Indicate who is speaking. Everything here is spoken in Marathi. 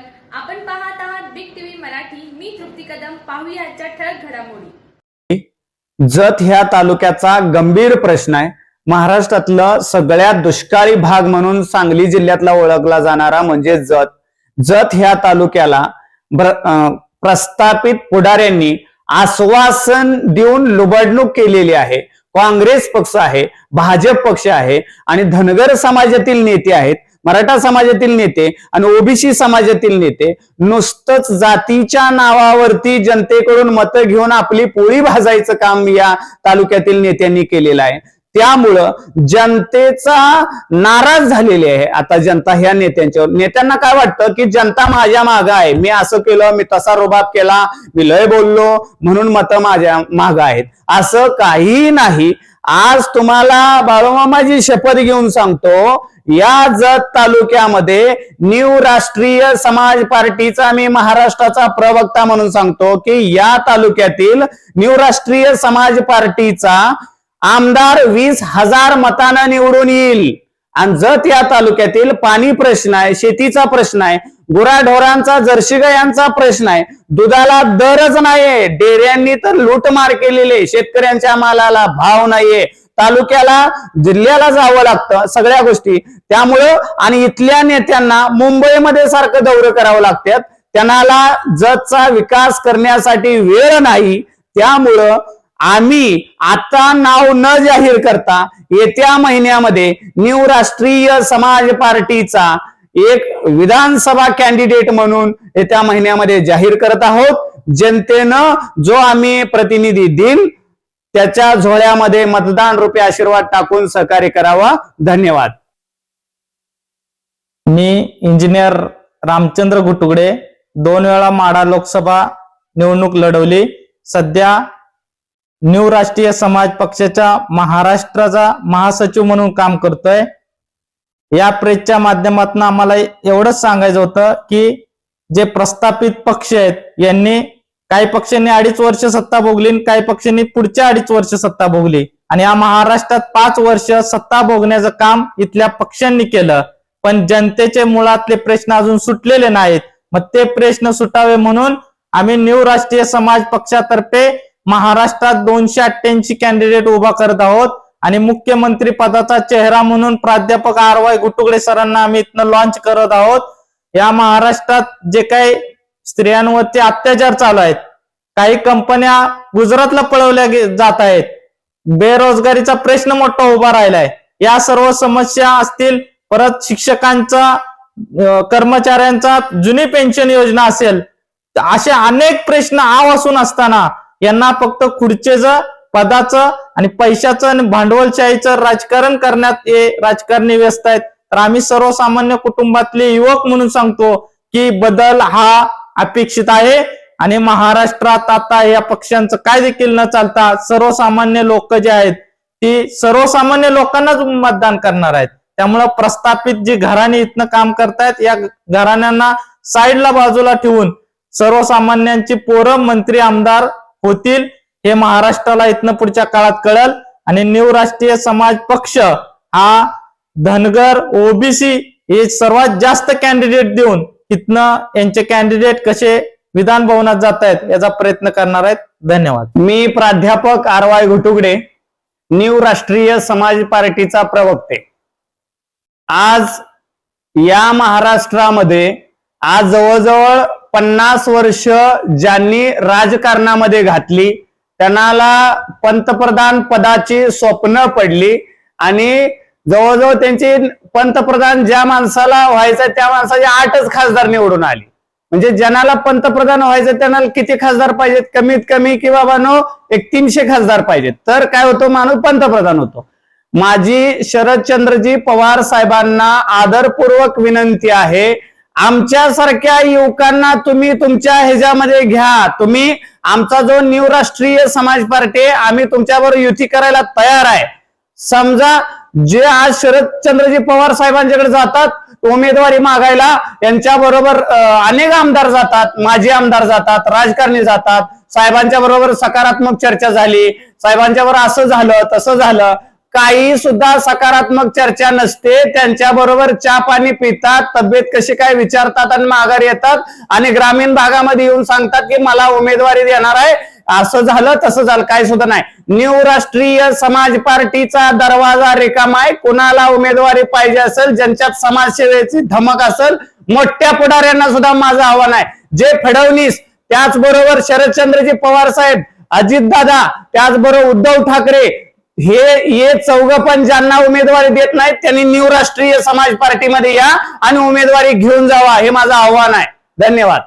Speaker 1: स्वागत आपण पाहत आहात बिग टीव्ही मराठी. मी तृप्ती कदम. पाहूया आजच्या ठळक घडामोडी.
Speaker 2: जत ह्या तालुक्याचा गंभीर प्रश्न आहे. महाराष्ट्रातलं सगळ्यात दुष्काळी भाग म्हणून सांगली जिल्ह्यातला ओळखला जाणारा म्हणजे जत. जत ह्या तालुक्याला प्रस्थापित पुढाऱ्यांनी आश्वासन देऊन लुबडणूक केलेली आहे. काँग्रेस पक्ष आहे भाजप पक्ष आहे आणि धनगर समाजातील नेते आहेत. मराठा समाजातील नेते आणि ओबीसी समाजातील नेते नुसतंच जातीच्या नावावरती जनतेकडून मतं घेऊन आपली पोळी भाजायचं काम या तालुक्यातील नेत्यांनी केलेलं आहे. त्यामुळं जनतेचा नाराज झालेली आहे. आता जनता ह्या नेत्यांच्यावर नेत्यांना काय वाटतं की जनता माझ्या माग आहे? मी असं केलं मी तसा रोबाब केला मी लय बोललो म्हणून मतं माझ्या माग आहेत. असं काही नाही. आज तुम्हाला बाळूमामाची शपथ घेऊन सांगतो या जत तालुक्यामध्ये न्यू राष्ट्रीय समाज पार्टीचा मी महाराष्ट्राचा प्रवक्ता म्हणून सांगतो की या तालुक्यातील न्यू राष्ट्रीय समाज पार्टीचा आमदार वीस हजार मतानं निवडून येईल. आणि जत या तालुक्यातील पाणी प्रश्न आहे शेतीचा प्रश्न आहे. गुराढोरांचा जर्शी यांचा प्रश्न आहे. दुधाला दरच नाहीये. डेऱ्यांनी तर लूटमार केलेली आहे. शेतकऱ्यांच्या मालाला भाव नाहीये. तालुक्याला जिल्ह्याला जावं लागतं सगळ्या गोष्टी. त्यामुळं आणि इथल्या नेत्यांना मुंबईमध्ये सारखं दौरे करावं लागतात त्यांना जतचा विकास करण्यासाठी वेळ नाही. त्यामुळं आम्ही आता नाव न जाहीर करता येत्या महिन्यामध्ये न्यू राष्ट्रीय समाज पार्टीचा एक विधानसभा कॅन्डिडेट म्हणून येत्या महिन्यामध्ये जाहीर करत आहोत. जनतेनं जो आम्ही प्रतिनिधी देईल त्याच्या झोळ्यामध्ये मतदान रुपये आशीर्वाद टाकून सहकार्य करावा. धन्यवाद.
Speaker 3: मी इंजिनियर रामचंद्र घुटुगडे दोन वेळा माडा लोकसभा निवडणूक लढवली. सध्या न्यू राष्ट्रीय समाज पक्षाच्या महाराष्ट्राचा महासचिव म्हणून काम करतोय. या प्रेसच्या माध्यमातून आम्हाला एवढंच सांगायचं होतं की जे प्रस्थापित पक्ष आहेत यांनी काही पक्षांनी अडीच वर्ष सत्ता भोगली आणि काही पक्षांनी पुढच्या अडीच वर्ष सत्ता भोगली. आणि या महाराष्ट्रात पाच वर्ष सत्ता भोगण्याचं काम इथल्या पक्षांनी केलं. पण जनतेचे मुळातले प्रश्न अजून सुटलेले नाहीत. मग ते प्रश्न सुटावे म्हणून आम्ही न्यू राष्ट्रीय समाज पक्षातर्फे महाराष्ट्रात दोनशे अठ्ठ्याऐंशी कॅन्डिडेट उभा करत आहोत. आणि मुख्यमंत्री पदाचा चेहरा म्हणून प्राध्यापक आर वाय गुटुगडे सरांना आम्ही इथनं लॉन्च करत आहोत. या महाराष्ट्रात जे काही स्त्रियांवरती अत्याचार चालू आहेत काही कंपन्या गुजरातला पळवल्या जात आहेत बेरोजगारीचा प्रश्न मोठा उभा राहिलाय. या सर्व समस्या असतील परत शिक्षकांचा कर्मचाऱ्यांचा जुनी पेन्शन योजना असेल असे अनेक प्रश्न आव असून असताना यांना फक्त खुर्चेचं पदाचं आणि पैशाचं आणि भांडवलशाहीचं राजकारण करण्यात हे राजकारणी व्यस्त आहेत. तर आम्ही सर्वसामान्य कुटुंबातले युवक म्हणून सांगतो की बदल हा अपेक्षित आहे. आणि महाराष्ट्रात आता या पक्षांचं काय देखील न चालता सर्वसामान्य लोक जे आहेत ती सर्वसामान्य लोकांनाच मतदान करणार आहेत. त्यामुळं प्रस्थापित जी घराणी इथनं काम करतायत या घराण्यांना साईडला बाजूला ठेवून सर्वसामान्यांची पोरं मंत्री आमदार होतील. हे महाराष्ट्राला इथनं पुढच्या काळात कळल. आणि न्यू राष्ट्रीय समाज पक्ष हा धनगर ओबीसी हे सर्वात जास्त कॅन्डिडेट देऊन इथनं यांचे कॅन्डिडेट कसे विधान भवनात जात आहेत याचा प्रयत्न करणार आहेत. धन्यवाद.
Speaker 2: मी प्राध्यापक आर वाय घुटुगडे न्यू राष्ट्रीय समाज पार्टीचा प्रवक्ते. आज या महाराष्ट्रामध्ये आज जवळजवळ पन्नास वर्ष ज्यांनी राजकारणामध्ये घातली त्यांना पंतप्रधान पदाची स्वप्न पडली आणि जवळजवळ त्यांची पंतप्रधान ज्या माणसाला व्हायचं त्या माणसाची आठच खासदार निवडून आली. म्हणजे ज्यांना पंतप्रधान व्हायचं त्यांना किती खासदार पाहिजेत? कमीत कमी की मानो एक तीनशे खासदार पाहिजेत. तर काय होतो? माणूस पंतप्रधान होतो. माझी शरदचंद्रजी पवार साहेबांना आदरपूर्वक विनंती आहे आमच्यासारख्या युवकांना तुम्ही तुमच्या ह्याच्यामध्ये घ्या. तुम्ही आमचा जो न्यू राष्ट्रीय समाज पार्टी आहे, आम्ही तुमच्याबरोबर युती करायला तयार आहे. समजा जे आज शरदचंद्रजी पवार साहेबांच्याकडे जातात उमेदवारी मागायला यांच्या बरोबर अनेक आमदार जातात माजी आमदार जातात राजकारणी जातात. साहेबांच्या बरोबर सकारात्मक चर्चा झाली. साहेबांच्या बरोबर असं झालं तसं झालं. काही सुद्धा सकारात्मक चर्चा नसते. त्यांच्या बरोबर चहा पाणी पितात तब्येत कशी काय विचारतात आणि माघार येतात. आणि ग्रामीण भागामध्ये येऊन सांगतात की मला उमेदवारी देणार आहे. असं झालं तसं झालं काय सुद्धा नाही. न्यू राष्ट्रीय समाज पार्टीचा दरवाजा रिकामा आहे. कुणाला उमेदवारी पाहिजे असेल ज्यांच्यात समाजसेवेची धमक असेल मोठ्या पुढाऱ्यांना सुद्धा माझं आव्हान आहे. जे फडणवीस त्याचबरोबर शरदचंद्रजी पवार साहेब अजितदादा त्याचबरोबर उद्धव ठाकरे हे हे चौघ पण ज्यांना उमेदवारी देत नाहीत त्यांनी न्यू राष्ट्रीय समाज पार्टीमध्ये या आणि उमेदवारी घेऊन जावा हे माझं आव्हान आहे. धन्यवाद.